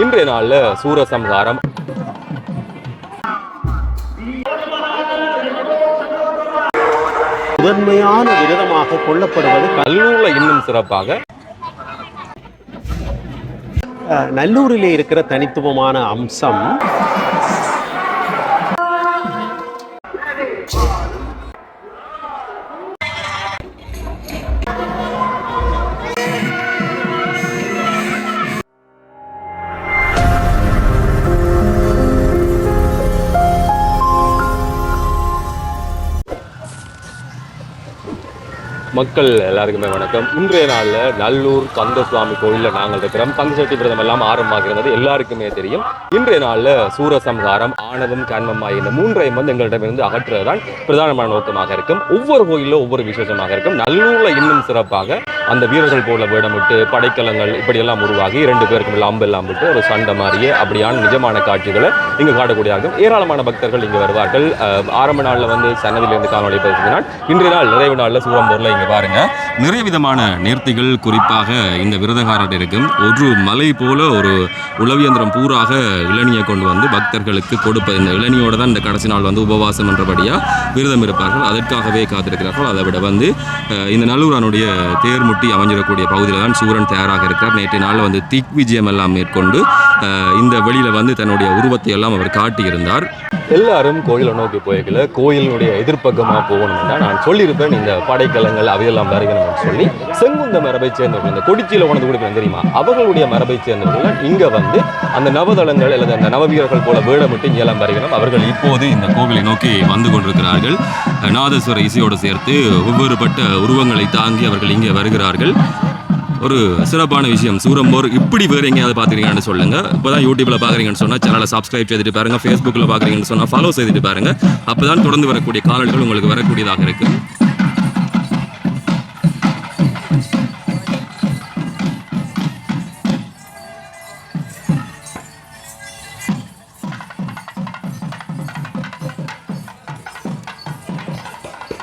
இன்றைய நாள்ல சூரசம்ஹாரம். முதன்மையான விரதமாக கொள்ளப்படுவது க- நல்லூர்ல இன்னும் சிறப்பாக. நல்லூரிலே இருக்கிற தனித்துவமான அம்சம் மக்கள் எல்லாருக்குமே வணக்கம். இன்றைய நாளில் நல்லூர் கந்த சுவாமி நாங்கள் இருக்கிறோம். பங்குசட்டி விரதம் எல்லாம் ஆரம்பமாகிறது எல்லாருக்குமே தெரியும். இன்றைய நாளில் சூரசம்ஹாரம் ஆணவம் கண்மம்மா இந்த மூன்றையும் வந்து எங்களிடமிருந்து அகற்றுவதுதான் பிரதானமான நோக்கமாக இருக்கும். ஒவ்வொரு கோயிலும் ஒவ்வொரு விசேஷமாக இருக்கும். நல்லூரில் இன்னும் சிறப்பாக அந்த வீரர்கள் போல வேடமிட்டு படைக்கலங்கள் இப்படியெல்லாம் உருவாகி இரண்டு பேருக்கும் இல்லை அம்பெல்லாம் விட்டு ஒரு சண்டை மாதிரியே அப்படியான நிஜமான காட்சிகளை இங்கு காட்டக்கூடியாகும் ஏராளமான பக்தர்கள் இங்கே வருவார்கள். ஆரம்ப நாளில் வந்து சன்னதியிலிருந்து காணொலி பதிவினால் இன்றைய நாள் நிறைவு நாளில் சூரம்பூரில் இங்கே பாருங்க. நிறைய விதமான நேர்த்திகள் குறிப்பாக இந்த விரதகாரர் இருக்கும். ஒரு மலை போல ஒரு உளவியந்திரம் பூராக இளநியை கொண்டு வந்து பக்தர்களுக்கு கொடுப்பது இந்த இளநியோட தான் இந்த கடைசி நாள் வந்து உபவாசம் என்றபடியாக விரதம் இருப்பார்கள். அதற்காகவே காத்திருக்கிறார்கள். அதை விட வந்து இந்த நல்லூரானுடைய தேர்முடி ஒட்டி அமைஞ்சிடக்கூடிய பகுதியில் தான் சூரன் தயாராக இருக்கிறார். நேற்றைய நாள் வந்து திக் விஜயம் எல்லாம் மேற்கொண்டு இந்த வெளியில வந்து தன்னுடைய உருவத்தை எல்லாம் அவர் காட்டியிருந்தார். எல்லாரும் கோயிலை நோக்கி போய்க்கல. கோயிலினுடைய எதிர்ப்பக்கமாக போகணும்னா நான் சொல்லியிருப்பேன். இந்த படைக்கலங்கள் அவையெல்லாம் வருகணும்னு சொல்லி செங்குந்த மரபை சேர்ந்தவர்கள் இந்த கொடிச்சியில் உணர்ந்து கொடுக்கணும் தெரியுமா? அவர்களுடைய மரபை சேர்ந்தவர்கள் இங்கே வந்து அந்த நவதளங்கள் அல்லது அந்த நவவீரர்கள் போல வேடமிட்டு இங்கே எல்லாம் வருகிறோம். அவர்கள் இப்போது இந்த கோவிலை நோக்கி வந்து கொண்டிருக்கிறார்கள். நாதஸ்வர இசையோடு சேர்த்து ஒவ்வொருபட்ட உருவங்களை தாங்கி அவர்கள் இங்கே வருகிறார்கள். ஒரு சிறப்பான விஷயம். சூரம்போர் இப்படி வேறு எங்கேயாவது பார்த்துக்கிறீங்கன்னு சொல்லுங்க. இப்போதான் யூடியூப்பில் பார்க்குறீங்கன்னு சொன்னால் சேனலை சப்ஸ்கிரைப் செய்துட்டு பாருங்கள் ஃபேஸ்புக்கில் பார்க்குறீங்கன்னு சொன்னால் ஃபாலோ செய்துட்டு அப்போ தான் தொடர்ந்து வரக்கூடிய காணொலிகள் உங்களுக்கு வரக்கூடியதாக இருக்குது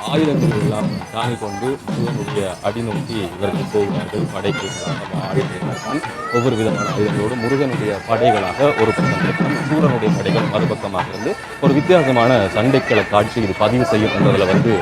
ஆயுதங்கள் எல்லாம் தாங்கிக் கொண்டு சிவனுடைய அடிநோக்கி இவர்கள் போகிறார்கள். படைகளாக ஆயுதங்கள் ஒவ்வொரு விதமான ஆயுதங்களோடு முருகனுடைய படைகளாக ஒரு பக்கம் இருக்கும் சூரனுடைய படைகள் மறுபக்கமாக இருந்து ஒரு வித்தியாசமான சண்டைக்கள காட்சி இது பதிவு செய்யும் என்பதில் வந்து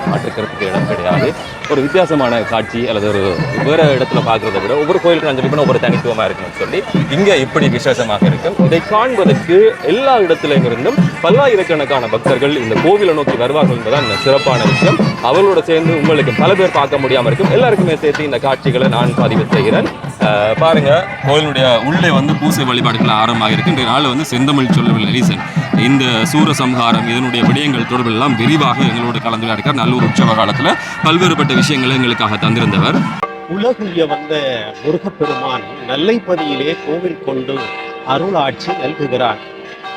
மாற்றுக்கிறதுக்கு இடம் கிடையாது. ஒரு வித்தியாசமான காட்சி அல்லது ஒரு வேறு இடத்துல பார்க்குறத விட ஒவ்வொரு கோயிலுக்கும் அஞ்சலி பண்ண ஒவ்வொரு தனித்துவமாக இருக்குன்னு சொல்லி இங்கே இப்படி விசேஷமாக இருக்கும். இதை காண்பதற்கு எல்லா இடத்துலையும் இருந்தும் பல்லாயிரக்கணக்கான பக்தர்கள் இந்த கோவிலை நோக்கி வருவார்கள் என்பதுதான் இந்த சிறப்பான விஷயம். அவர்களோட சேர்ந்து உங்களுக்கு பல பேர் பார்க்க முடியாமல் இருக்கும். எல்லாருக்குமே சேர்த்து இந்த காட்சிகளை நான் பதிவு செய்கிறேன். பாருங்கள் பாருங்க கோயிலுடைய உள்ளே வந்து பூசை வழிபாடுகள் ஆரம்பமாக இருக்கு இன்றைய நாள் வந்து செந்தமிழ் சொல்லவில்லை ரீசன். இந்த சூரசம்ஹாரம் இதனுடைய விடயங்கள் தொடர்பில் எல்லாம் விரிவாக எங்களோடு கலந்துரையாடிக்கார். நல்லூர் உற்சவ காலத்துல பல்வேறுபட்ட விஷயங்களை எங்களுக்காக தந்திருந்தவர். உலகுய வந்த முருகப்பெருமான் நல்லைப்பதியிலே கோவில் கொண்டு அருளாட்சி நல்குகிறார்.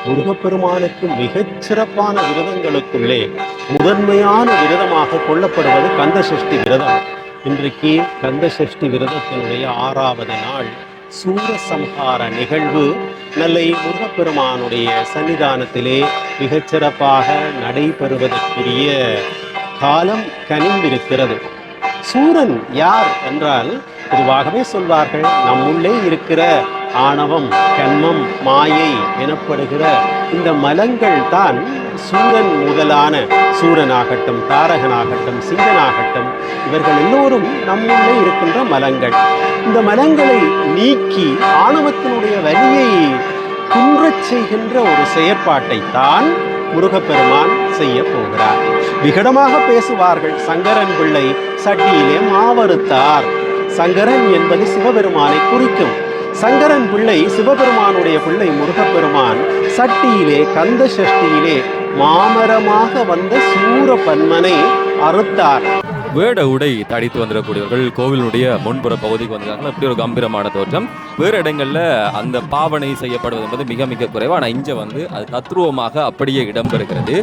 முருகப்பெருமானுக்கு மிகச் சிறப்பான விரதங்களுக்குள்ளே முதன்மையான விரதமாக கொள்ளப்படுவது கந்த சஷ்டி விரதம். இன்றைக்கு கந்த சஷ்டி விரதத்தினுடைய ஆறாவது நாள். சூரசம்ஹார நிகழ்வு நெல்லை முருகப்பெருமானுடைய சன்னிதானத்திலே மிகச்சிறப்பாக நடைபெறுவதற்குரிய காலம் கனிந்திருக்கிறது. சூரன் யார் என்றால் பொதுவாகவே சொல்வார்கள் நம்முள்ளே இருக்கிற ஆணவம் கண்மம் மாயை எனப்படுகிற இந்த மலங்கள் தான் சூரன் முதலான சூரனாகட்டும் தாரகனாகட்டும் சிங்கனாகட்டும் இவர்கள் எல்லோரும் நம்முள்ளே இருக்கின்ற மலங்கள். இந்த மலங்களை நீக்கி ஆணவத்தினுடைய வலியை குன்றச் செய்கின்ற ஒரு செயற்பாட்டை தான் முருகப்பெருமான் செய்ய போகிறார். விகடமாக பேசுவார்கள் சங்கரன் பிள்ளை சட்டியிலே மாவறுத்தார். சங்கரன் என்பது சிவபெருமானை குறிக்கும். சங்கரன் பிள்ளை சிவபெருமானுடைய பிள்ளை முருகப்பெருமான் சட்டியிலே கந்த சஷ்டியிலே மாமரமாக வந்த சூர பன்மனை அறுத்தார். வேட உடை தடித்து வந்துடக்கூடியவர்கள் கோவிலுடைய முன்புற பகுதிக்கு வந்திருக்காங்க. அப்படி ஒரு கம்பீரமான தோற்றம். வேறு இடங்களில் அந்த பாவனை செய்யப்படுவது என்பது மிக மிக குறைவு. ஆனால் இங்கே வந்து அது தத்ரூபமாக அப்படியே இடம்பெறுகிறது.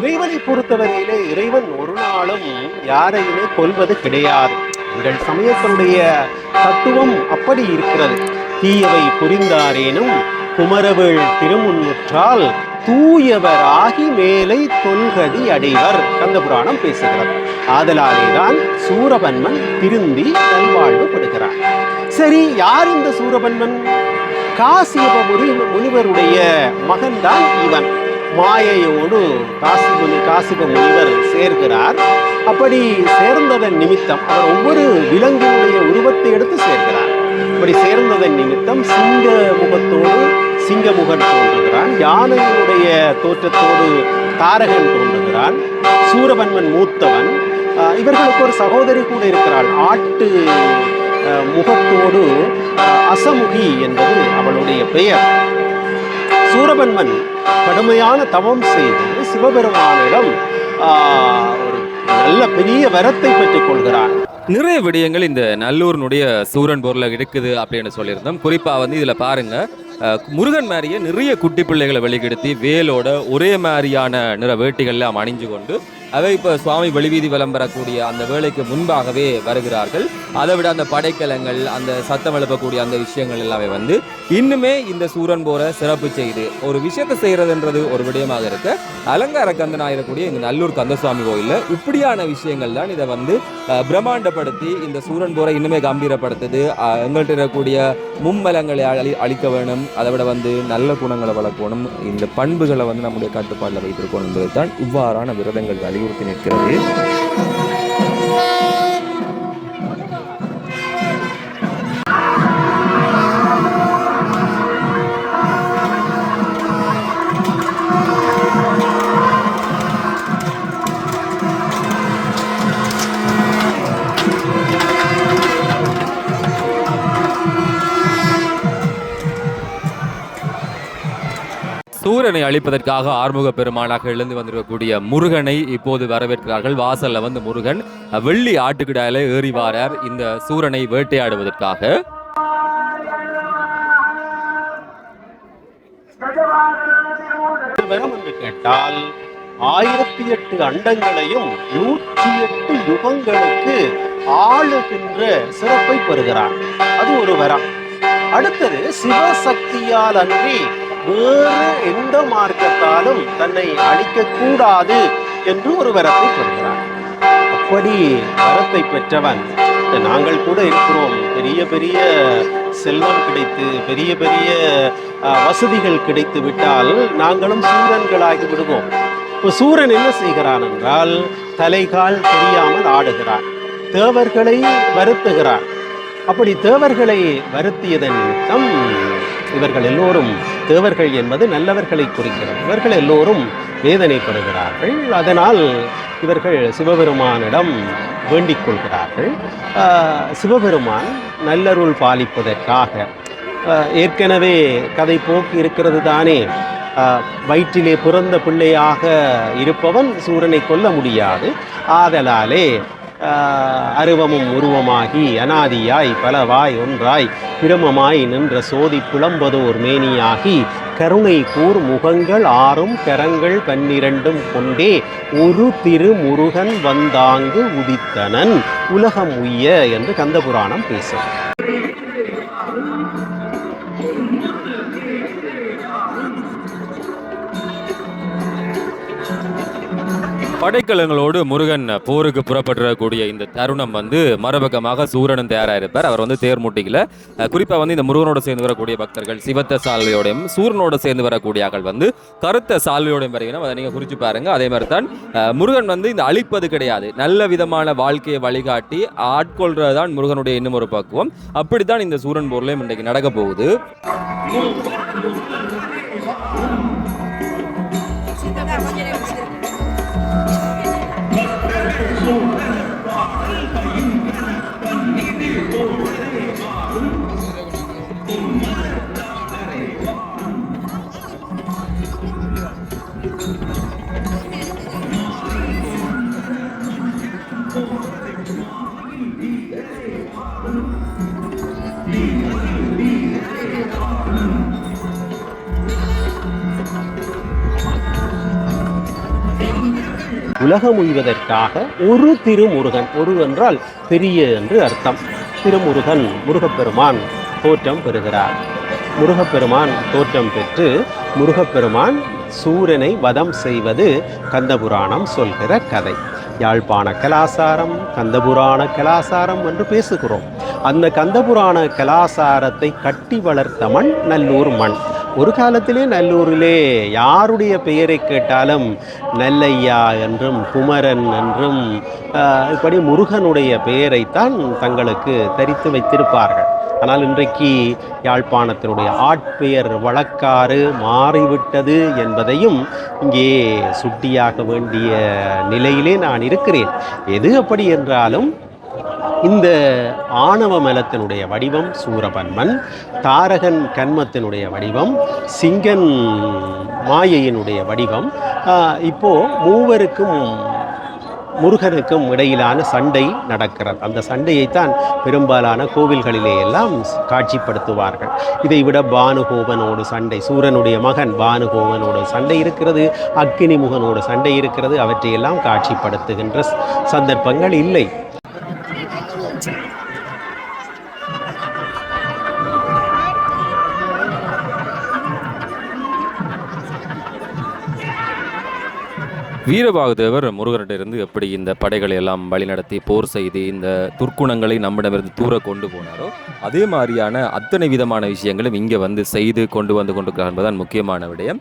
இறைவனை பொறுத்தவரையிலே இறைவன் ஒரு நாளும் யாரையுமே கொல்வது கிடையாது. எங்கள் சமயத்தினுடைய தத்துவம் அப்படி இருக்கிறது. தீயவை புரிந்தாரேனும் குமரவேள் திருமுன்முற்றால் தூயவராகி மேலை தொல்கதி அடைவர். கந்தபுராணம் பேசுகிறது. ஆதலாலேதான் சூரபன்மன் திருந்தி நல்வாழ்வு படுகிறார் சரி யார் இந்த சூரபன்மன்? காசியப முனி முனிவருடைய மகன்தான் இவன். மாயையோடு காசி காசிப முனிவர் சேர்கிறார். அப்படி சேர்ந்ததன் நிமித்தம் அவர் ஒவ்வொரு விலங்கினுடைய உருவத்தை எடுத்து சேர்க்கிறார் இப்படி சேர்ந்ததன் நிமித்தம் சிங்க முகத்தோடு சிங்கமுகன் தோன்றுகிறான். யானையினுடைய தோற்றத்தோடு தாரகன் தோன்றுகிறான். சூரபன்மன் மூத்தவன். ஆஹ் இவர்களுக்கு ஒரு சகோதரி கூட இருக்கிறாள். ஆட்டு முகத்தோடு ஆஹ் அசமுகி என்பது அவளுடைய பெயர். சூரபன்மன் கடுமையான தவம் செய்து சிவபெருமானிடம் ஒரு நல்ல பெரிய வரத்தை பெற்றுக் கொள்கிறான். நிறைய விடயங்கள் இந்த நல்லூரினுடைய சூரன் பொருளை இருக்குது அப்படின்னு சொல்லியிருந்தோம். குறிப்பாக வந்து இதில் பாருங்க முருகன் மாதிரியே நிறைய குட்டி பிள்ளைகளை வெளிக்கெடுத்தி வேலோட ஒரே மாதிரியான நிற வேட்டிகள்லாம் அணிஞ்சு கொண்டு அவை இப்போ சுவாமி வெளிவீதி வலம் அந்த வேலைக்கு முன்பாகவே வருகிறார்கள். அதை விட அந்த படைக்கலங்கள் அந்த சத்தம் எழுப்பக்கூடிய அந்த விஷயங்கள் எல்லாமே வந்து இன்னுமே இந்த சூரன் போற சிறப்பு செய்து ஒரு விஷயத்தை செய்யறதுன்றது ஒரு விடயமாக இருக்க. அலங்கார கந்தனாக இருக்கக்கூடிய இந்த நல்லூர் கந்தசுவாமி கோயில்ல இப்படியான விஷயங்கள் தான் இதை வந்து பிரம்மாண்டப்படுத்தி இந்த சூரன் போரை இன்னுமே கம்பீரப்படுத்துது. எங்கள்கிட்ட இருக்கக்கூடிய மும்மலங்களை அழி அழிக்க வேணும் அதை விட வந்து நல்ல குணங்களை வளர்க்கணும் இந்த பண்புகளை வந்து நம்முடைய கட்டுப்பாட்டில் வைத்திருக்கணும் என்பது தான் இவ்வாறான விரதங்கள் ಯಡಿಯೂರು ಹತ್ತಿರದಲ್ಲಿ சூரனை அழிப்பதற்காக ஆறுமுக பெருமானாக எழுந்து வந்திருக்கக்கூடிய முருகனை இப்போது வரவேற்கிறார்கள். வாசல்ல வந்து முருகன் வெள்ளி ஆட்டுக்கிடாயில ஏறி வாரார். இந்த சூரனை வேட்டையாடுவதற்காக. கேட்டால் ஆயிரத்தி எட்டு அண்டங்களையும் நூற்றி எட்டு யுகங்களுக்கு ஆளுகின்ற சிறப்பை பெறுகிறார் அது ஒரு வரம். அடுத்தது சிவசக்தியால் அன்றி வேறு எந்த மார்க்கத்தாலும் தன்னை அழிக்க கூடாது என்று ஒரு வரத்தை பெறுகிறார் அப்படி வரத்தை பெற்றவன் நாங்கள் கூட இருக்கிறோம் பெரிய பெரிய செல்வம் கிடைத்து பெரிய பெரிய வசதிகள் கிடைத்து விட்டால் நாங்களும் சூரன்களாகி விடுவோம். இப்போ சூரன் என்ன செய்கிறான் என்றால் தலைகால் தெரியாமல் ஆடுகிறான். தேவர்களை வருத்துகிறான். அப்படி தேவர்களை வருத்தியதன் நிமித்தம் இவர்கள் எல்லோரும் தேவர்கள் என்பது நல்லவர்களை குறிக்கிறது. இவர்கள் எல்லோரும் வேதனைப்படுகிறார்கள் அதனால் இவர்கள் சிவபெருமானிடம் வேண்டிக் கொள்கிறார்கள். சிவபெருமான் நல்லருள் பாலிப்பதற்காக ஏற்கனவே கதை போக்கு இருக்கிறது தானே. வயிற்றிலே பிறந்த பிள்ளையாக இருப்பவன் சூரனை கொல்ல முடியாது. ஆதலாலே அருவமும் உருவமாகி அனாதியாய் பலவாய் ஒன்றாய் பிரமமாய் நின்ற சோதி புலம்பதோர் மேனியாகி கருணை கூர் முகங்கள் ஆறும் கரங்கள் பன்னிரண்டும் கொண்டே ஒரு முருகன் வந்தாங்கு உதித்தனன் உலகம் உய்ய என்று கந்தபுராணம் பேசும். படைக்கலங்களோடு முருகன் போருக்கு புறப்பட்டுறக்கூடிய இந்த தருணம் வந்து மறுபக்கமாக சூரனும் தயாராக இருப்பார் அவர் வந்து தேர் முட்டிக்கல குறிப்பாக வந்து இந்த முருகனோட சேர்ந்து வரக்கூடிய பக்தர்கள் சிவத்த சால்வையோடையும் சூரனோட சேர்ந்து வரக்கூடிய ஆக்கள் வந்து கருத்த சால்வையோடையும் வரையினா அதை நீங்கள் குறித்து பாருங்கள் அதே மாதிரி தான் முருகன் வந்து இந்த அழிப்பது கிடையாது. நல்ல விதமான வாழ்க்கையை வழிகாட்டி ஆட்கொள்றது தான் முருகனுடைய இன்னும் ஒரு பக்குவம். அப்படித்தான் இந்த சூரன் போர்லையும் இன்றைக்கு நடக்க போகுது. உலகம் உய்வதற்காக ஒரு திருமுருகன் ஒரு என்றால் பெரிய என்று அர்த்தம். திருமுருகன் முருகப்பெருமான் தோற்றம் பெறுகிறார். முருகப்பெருமான் தோற்றம் பெற்று முருகப்பெருமான் சூரனை வதம் செய்வது கந்தபுராணம் சொல்கிற கதை. யாழ்ப்பாண கலாசாரம் கந்தபுராண கலாசாரம் என்று பேசுகிறோம். அந்த கந்தபுராண கலாசாரத்தை கட்டி வளர்த்த மண் நல்லூர் மண். ஒரு காலத்திலே நல்லூரிலே யாருடைய பெயரை கேட்டாலும் நல்லையா என்றும் குமரன் என்றும் இப்படி முருகனுடைய பெயரைத்தான் தங்களுக்கு தரித்து வைத்திருப்பார்கள். ஆனால் இன்றைக்கு யாழ்ப்பாணத்தினுடைய ஆட்பெயர் வழக்காறு மாறிவிட்டது என்பதையும் இங்கே சுட்டியாக வேண்டிய நிலையிலே நான் இருக்கிறேன். எது அப்படி என்றாலும் இந்த ஆணவ மலத்தினுடைய வடிவம் சூரபன்மன் தாரகன் கன்மத்தினுடைய வடிவம் சிங்கன் மாயையினுடைய வடிவம் இப்போது மூவருக்கும் முருகனுக்கும் இடையிலான சண்டை நடக்கிறது. அந்த சண்டையைத்தான் பெரும்பாலான கோவில்களிலே எல்லாம் காட்சிப்படுத்துவார்கள். இதை விட சண்டை சூரனுடைய மகன் பானுகோபனோடு சண்டை இருக்கிறது அக்கினி முகனோடு சண்டை இருக்கிறது அவற்றையெல்லாம் காட்சிப்படுத்துகின்ற சந்தர்ப்பங்கள் இல்லை. வீரபாகுதேவர் முருகனிடமிருந்து எப்படி இந்த படைகளை எல்லாம் வழிநடத்தி போர் செய்து இந்த துர்க்குணங்களை நம்மிடமிருந்து தூர கொண்டு போனாரோ அதே மாதிரியான அத்தனை விதமான விஷயங்களும் இங்கே வந்து செய்து கொண்டு வந்து கொண்டிருக்கிறார் என்பதுதான் முக்கியமான விடயம்.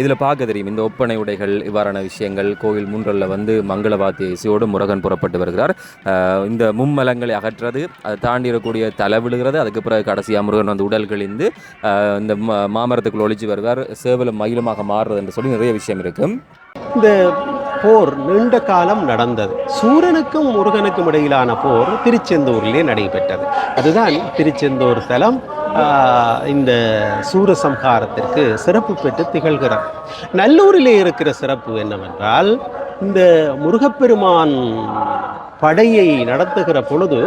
இதில் பார்க்க தெரியும் இந்த ஒப்பனை உடைகள் இவ்வாறான விஷயங்கள் கோவில் முன்றல்ல வந்து மங்களவாத்தி இசையோடு முருகன் புறப்பட்டு வருகிறார். இந்த மும்மலங்களை அகற்றது அதை தாண்டிடக்கூடிய தலை விழுகிறது அதுக்கு பிறகு கடைசியாக முருகன் வந்து உடல் கழிந்து இந்த மாமரத்துக்குள் ஒழிச்சு வருவார் சேவலும் மயிலுமாக மாறுறது என்று சொல்லி நிறைய விஷயம் இருக்குது இந்த போர் நீண்ட காலம் நடந்தது. சூரனுக்கும் முருகனுக்கும் இடையிலான போர் திருச்செந்தூரிலே நடைபெற்றது. அதுதான் திருச்செந்தூர் தலம் இந்த சூரசம்ஹாரத்திற்கு சிறப்பு பெற்று திகழ்கிறார் நல்லூரிலே இருக்கிற சிறப்பு என்னவென்றால் இந்த முருகப்பெருமான் படையை நடத்துகிற பொழுது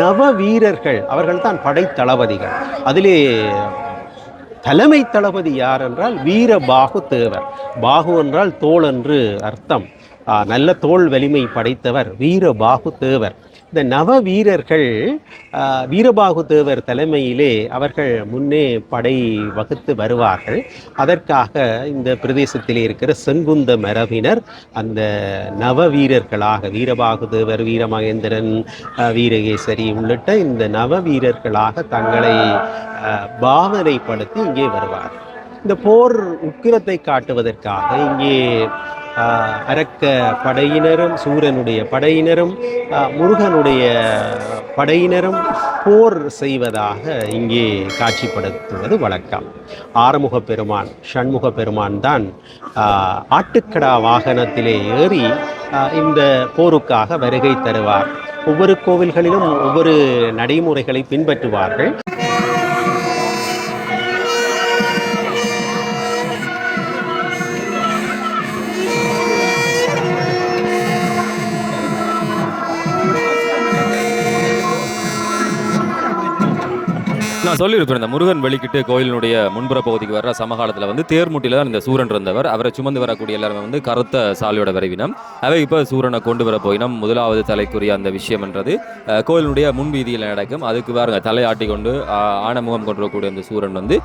நவ வீரர்கள் அவர்கள் தான் படைத்தளபதிகள் அதிலே தலைமை தளபதி யார் என்றால் வீரபாகு தேவர். பாகு என்றால் தோல் என்று அர்த்தம். நல்ல தோல் வலிமை படைத்தவர் வீரபாகு தேவர். இந்த நவ வீரர்கள் வீரபாகு தேவர் தலைமையிலே அவர்கள் முன்னே படை வகுத்து வருவார்கள். அதற்காக இந்த பிரதேசத்தில் இருக்கிற செங்குந்த மரபினர் அந்த நவ வீரர்களாக வீரபாகு தேவர் வீரமகேந்திரன் வீரகேசரி உள்ளிட்ட இந்த நவ வீரர்களாக தங்களை பாவனைப்படுத்தி இங்கே வருவார் இந்த போர் உக்கிரத்தை காட்டுவதற்காக இங்கே அரக்க படையினரும் சூரனுடைய படையினரும் முருகனுடைய படையினரும் போர் செய்வதாக இங்கே காட்சிப்படுத்துவது வழக்கம். ஆறுமுக பெருமான் ஷண்முக பெருமான் தான் ஆட்டுக்கடா வாகனத்திலே ஏறி இந்த போருக்காக வருகை தருவார். ஒவ்வொரு கோவில்களிலும் ஒவ்வொரு நடைமுறைகளை பின்பற்றுவார்கள். நான் சொல்லியிருப்பேன் இந்த முருகன் வெளிக்கிட்டு கோயிலினுடைய முன்புற பகுதிக்கு வர்ற சமகாலத்தில் வந்து தேர்முட்டியில் தான் இந்த சூரன் இருந்தவர். அவரை சுமந்து வரக்கூடிய எல்லாருமே வந்து கருத்த சாலையோட விரைவினம். அவை இப்போ சூரனை கொண்டு வர போயினம். முதலாவது தலைக்குரிய அந்த விஷயம் என்றது கோயிலினுடைய முன்வீதியில் நடக்கும். அதுக்கு பாருங்க தலையாட்டி கொண்டு ஆனமுகம் கொண்டிருக்கக்கூடிய அந்த சூரன் வந்து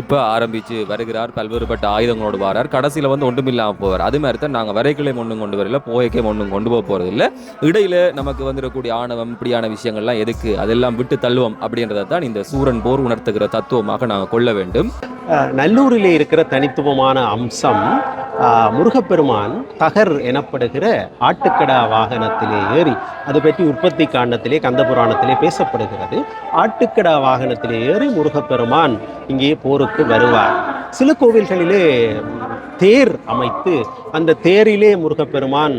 இப்போ ஆரம்பித்து வருகிறார். பல்வேறுபட்ட ஆயுதங்களோடு வரார். கடைசியில் வந்து ஒன்றும் இல்லாமல் போவார். அது மாதிரி தான் நாங்கள் வரைக்கிளையும் ஒன்றும் கொண்டு வரல போயக்கே ஒன்றும் கொண்டு போக போகிறது இல்லை இடையில நமக்கு வந்துடக்கூடிய ஆணவம் இப்படியான விஷயங்கள்லாம் எதுக்கு? அதெல்லாம் விட்டு தள்ளுவோம் அப்படின்றத தான் இந்த சூரன் போர் உணர்த்துகிற தத்துவமாக நாங்கள் கொள்ள வேண்டும். நல்லூரிலே இருக்கிற தனித்துவமான அம்சம் முருகப்பெருமான் தகர் எனப்படுகிற ஆட்டுக்கடா வாகனத்திலே ஏறி அது பற்றி உற்பத்தி காண்டத்திலே கந்தபுராணத்திலே பேசப்படுகிறது. ஆட்டுக்கடா வாகனத்திலே ஏறி முருகப்பெருமான் இங்கே போருக்கு வருவார். சில கோவில்களிலே தேர் அமைத்து அந்த தேரிலே முருகப்பெருமான்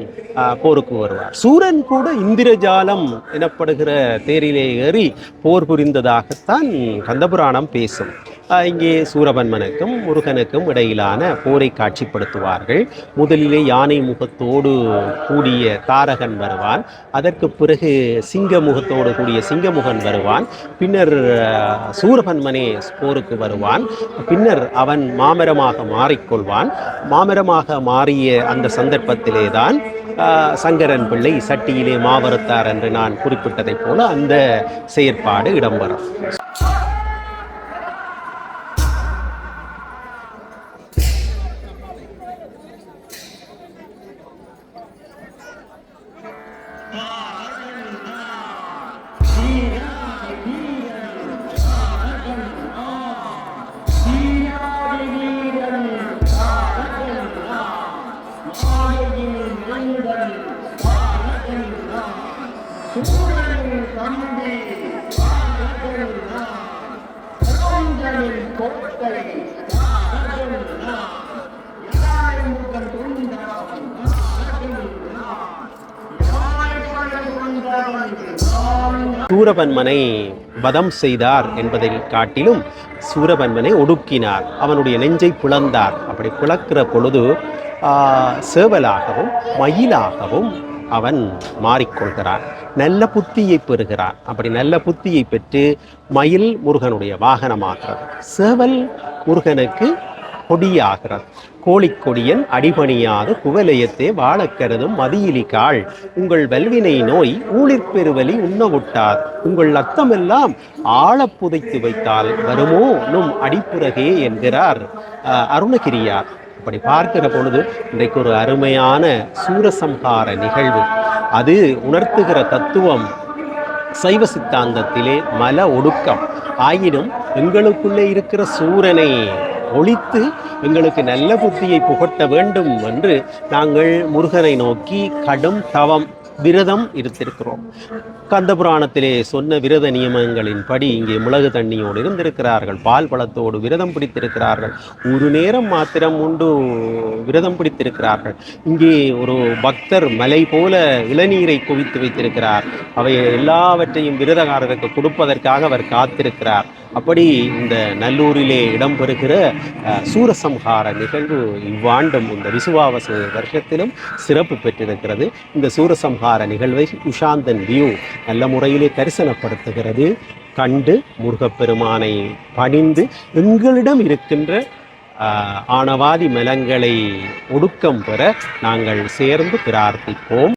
போருக்கு வருவார். சூரன் கூட இந்திரஜாலம் எனப்படுகிற தேரிலே ஏறி போர் புரிந்ததாகத்தான் கந்தபுராணம் பேசும். இங்கே சூரபன்மனுக்கும் முருகனுக்கும் இடையிலான போரை காட்சிப்படுத்துவார்கள். முதலிலே யானை முகத்தோடு கூடிய தாரகன் வருவான். அதற்கு பிறகு சிங்க முகத்தோடு கூடிய சிங்கமுகன் வருவான். பின்னர் சூரபன்மனே போருக்கு வருவான். பின்னர் அவன் மாமரமாக மாறிக்கொள்வான். மாமரமாக மாறிய அந்த சந்தர்ப்பத்திலே தான் சங்கரன் பிள்ளை சட்டியிலே மாவருத்தார் என்று நான் குறிப்பிட்டதைப் போல அந்த செயற்பாடு இடம்பெறும். சூரபன்மனை வதம் செய்தார் என்பதை காட்டிலும் சூரபன்மனை ஒடுக்கினார். அவனுடைய நெஞ்சை புலந்தார் அப்படி பிளக்கிற பொழுது சேவலாகவும் மயிலாகவும் அவன் மாறிக்கொள்கிறான். நல்ல புத்தியை பெறுகிறான். அப்படி நல்ல புத்தியை பெற்று மயில் முருகனுடைய வாகனமாகிறது. சேவல் முருகனுக்கு கொடியாகிறது கோழிக்கொடியன் அடிபணியாது குவலயத்தே வாழக் கருதும் உங்கள் வல்வினை நோய் ஊழிற்பெருவலி உண்ணவுட்டார். உங்கள் அத்தமெல்லாம் ஆழப் புதைத்து வைத்தால் வருமோ? நும் அடிப்புறகே என்கிறார் அருணகிரியார். அப்படி பார்க்கிற பொழுது இன்றைக்கு ஒரு அருமையான சூரசம்ஹார நிகழ்வு. அது உணர்த்துகிற தத்துவம் சைவ சித்தாந்தத்திலே மல ஒடுக்கம். ஆயினும் எங்களுக்குள்ளே இருக்கிற சூரனை ஒழித்து எங்களுக்கு நல்ல புத்தியை புகட்ட வேண்டும் என்று நாங்கள் முருகனை நோக்கி கடும் தவம் விரதம் இருந்திருக்கிறோம். கந்த புராணத்திலே சொன்ன விரத நியமங்களின்படி இங்கே மிளகு தண்ணியோடு இருந்திருக்கிறார்கள் பால் பழத்தோடு விரதம் பிடித்திருக்கிறார்கள். ஒரு நேரம் மாத்திரம் உண்டு விரதம் பிடித்திருக்கிறார்கள். இங்கே ஒரு பக்தர் மலை போல இளநீரை குவித்து வைத்திருக்கிறார். அவை எல்லாவற்றையும் விரதகாரருக்கு கொடுப்பதற்காக அவர் காத்திருக்கிறார். அப்படி இந்த நல்லூரிலே இடம்பெறுகிற சூரசம்ஹார நிகழ்வு இவ்வாண்டும் இந்த விசுவாவச வருஷத்திலும் சிறப்பு பெற்றிருக்கிறது. இந்த சூரசம்ஹார நிகழ்வை உஷாந்தன் வியூ நல்ல முறையிலே தரிசனப்படுத்துகிறது. கண்டு முருகப்பெருமானை பணிந்து எங்களிடம் இருக்கின்ற ஆணவாதி மலங்களை ஒடுக்கம் பெற நாங்கள் சேர்ந்து பிரார்த்திப்போம்.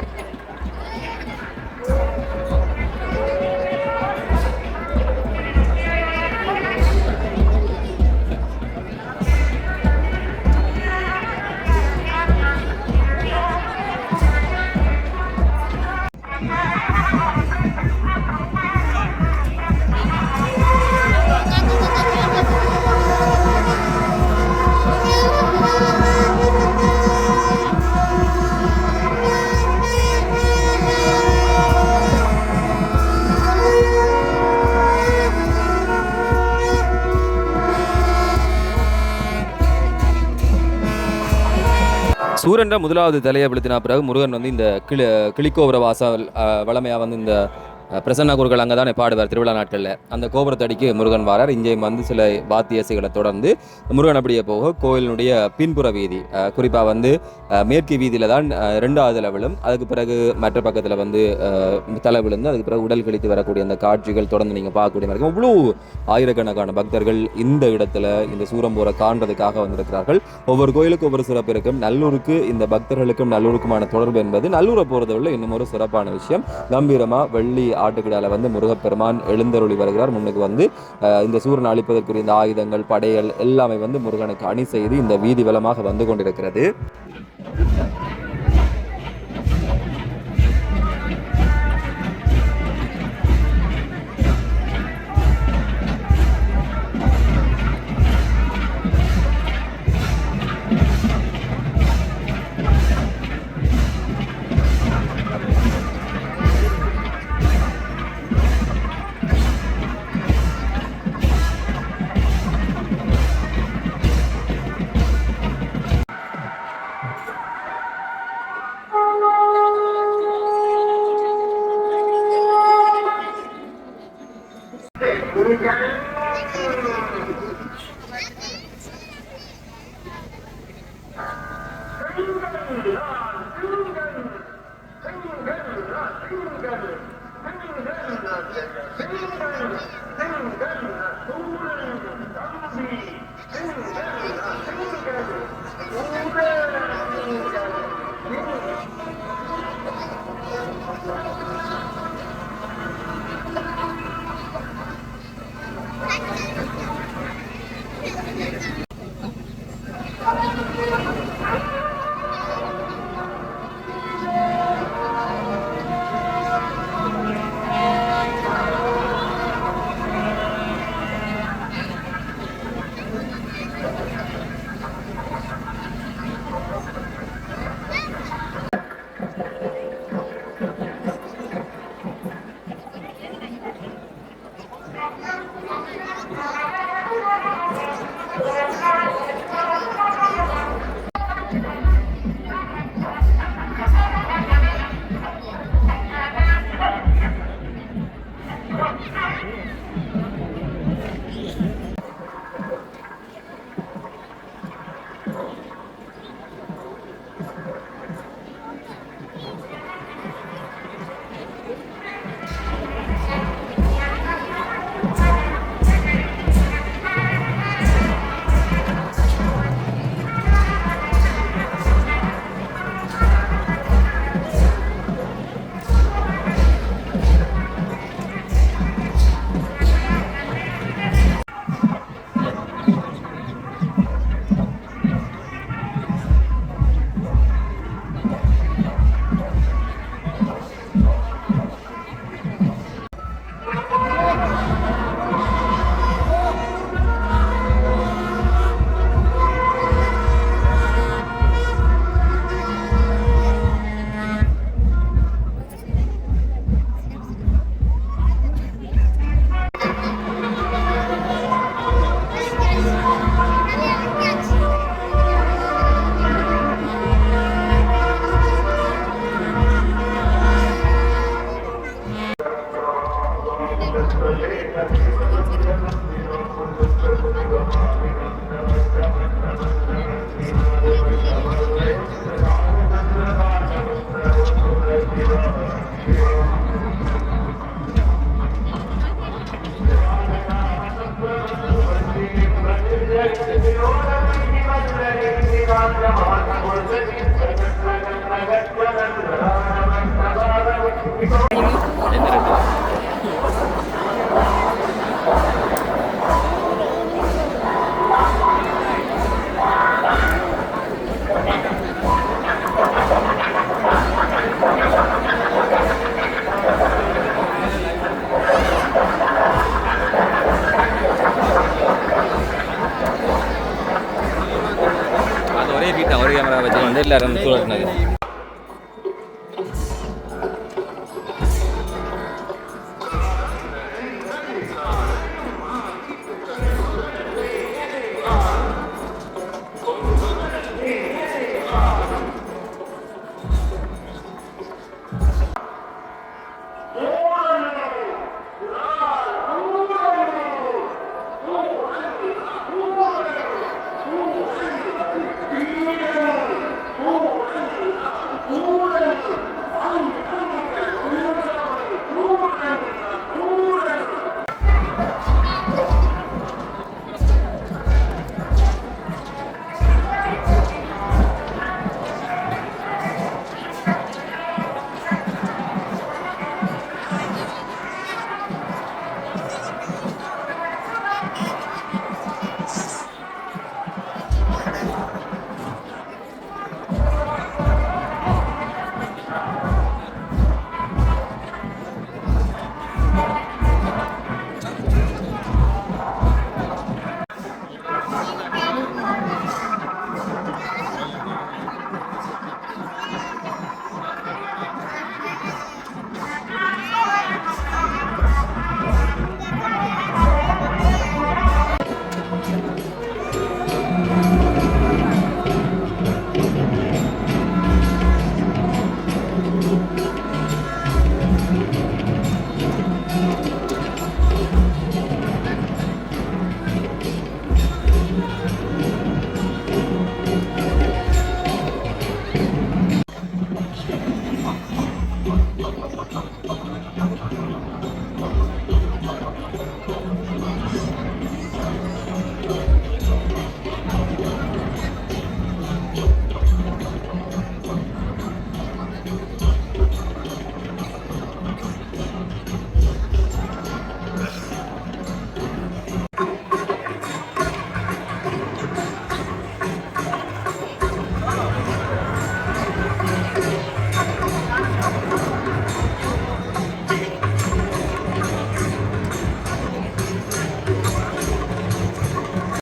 சூரன்ற முதலாவது தலையை விழுத்தின பிறகு முருகன் வந்து இந்த கிளி கிளிக்கோபுர வாசல் வளமையாக வந்து இந்த பிரசன்ன குருக்கள் அங்கே தானே பாடுவார் திருவிழா நாட்களில். அந்த கோபுரத்தடிக்கு முருகன் வாரார். இங்கேயும் வந்து சில வாத்தியசைகளை தொடர்ந்து முருகன் அப்படியே போக கோயிலினுடைய பின்புற வீதி குறிப்பாக வந்து மேற்கு வீதியில் தான் ரெண்டாவது விழும் அதுக்கு பிறகு மற்ற பக்கத்தில் வந்து தலை விழுந்து அதுக்கு பிறகு உடல் கழித்து வரக்கூடிய அந்த காட்சிகள் தொடர்ந்து நீங்கள் பார்க்கக்கூடிய மாதிரி இருக்கும். இவ்வளோ ஆயிரக்கணக்கான பக்தர்கள் இந்த இடத்துல இந்த சூரம்போரை காண்றதுக்காக வந்திருக்கிறார்கள். ஒவ்வொரு கோயிலுக்கும் ஒவ்வொரு சிறப்பு இருக்கும். நல்லூருக்கு இந்த பக்தர்களுக்கும் நல்லூருக்குமான தொடர்பு என்பது நல்லூரை போகிறத விட இன்னும் ஒரு சிறப்பான விஷயம். கம்பீரமாக வெள்ளி ஆட்டுக்கிடால வந்து முருகப்பெருமான் எழுந்தருளி வருகிறார். முன்னுக்கு வந்து இந்த சூரன் அழிப்பதற்குரிய இந்த ஆயுதங்கள் படைகள் எல்லாமே வந்து முருகனுக்கு அணி செய்து இந்த வீதி வளமாக வந்து கொண்டிருக்கிறது.